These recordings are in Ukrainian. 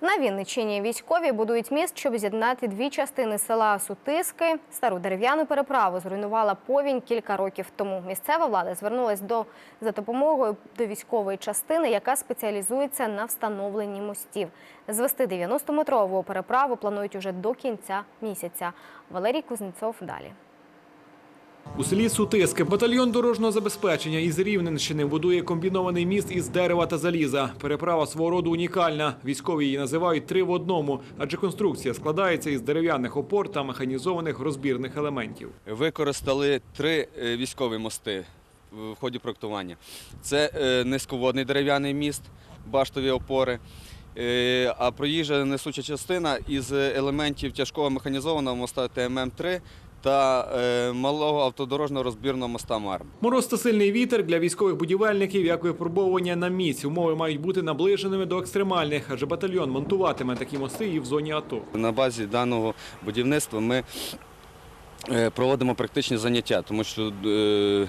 На Вінниччині військові будують міст, щоб з'єднати дві частини села Сутиски. Стару дерев'яну переправу зруйнувала повінь кілька років тому. Місцева влада звернулась до за допомогою до військової частини, яка спеціалізується на встановленні мостів. Звести 90-метрову переправу планують уже до кінця місяця. Валерій Кузнецов далі. У селі Сутиски батальйон дорожнього забезпечення із Рівненщини будує комбінований міст із дерева та заліза. Переправа свого роду унікальна. Військові її називають три в одному, адже конструкція складається із дерев'яних опор та механізованих розбірних елементів. Використали три е, військові мости в ході проектування. Це е, низьководний дерев'яний міст, баштові опори, е, а проїжджа несуча частина із елементів тяжкого механізованого моста ТММ-3 та е, малого автодорожнього розбірного моста Мар. Мороз та сильний вітер для військових будівельників, як випробовування на міць. Умови мають бути наближеними до екстремальних, адже батальйон монтуватиме такі мости і в зоні АТО. На базі даного будівництва ми е, проводимо практичні заняття, тому що е,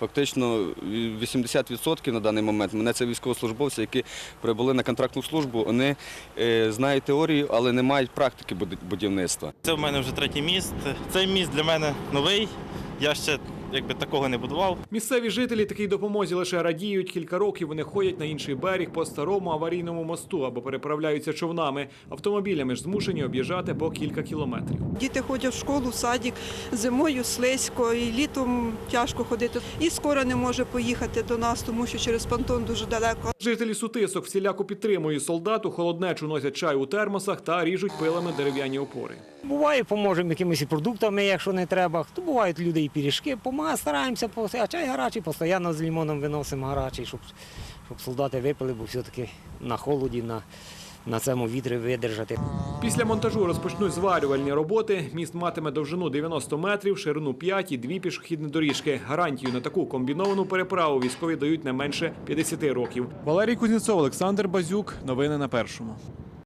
фактично 80% на даний момент мене це військовослужбовці, які прибули на контрактну службу. Вони е, знають теорію, але не мають практики будівництва. Це в мене вже третій міст. Цей міст для мене новий. Я ще якби такого не будував. Місцеві жителі такій допомозі лише радіють. Кілька років вони ходять на інший берег по старому аварійному мосту або переправляються човнами. Автомобілями ж змушені об'їжджати по кілька кілометрів. Діти ходять в школу, в садик, зимою слизько, і літом тяжко ходити. І скоро не може поїхати до нас, тому що через понтон дуже далеко. Жителі сутисок всіляко підтримують солдат, у холоднечу носять чай у термосах та ріжуть пилами дерев'яні опори. Буває, поможемо якимись продуктами, якщо не треба. То бувають люди і пиріжки, пома, стараємося, а чай гарячий, постійно з лимоном виносимо гарячий, щоб, щоб солдати випили, бо все-таки на холоді, на, на цьому вітрі видержати. Після монтажу розпочнуть зварювальні роботи. Міст матиме довжину 90 метрів, ширину 5 і дві пішохідні доріжки. Гарантію на таку комбіновану переправу військові дають не менше 50 років. Валерій Кузнєцов, Олександр Базюк. Новини на першому.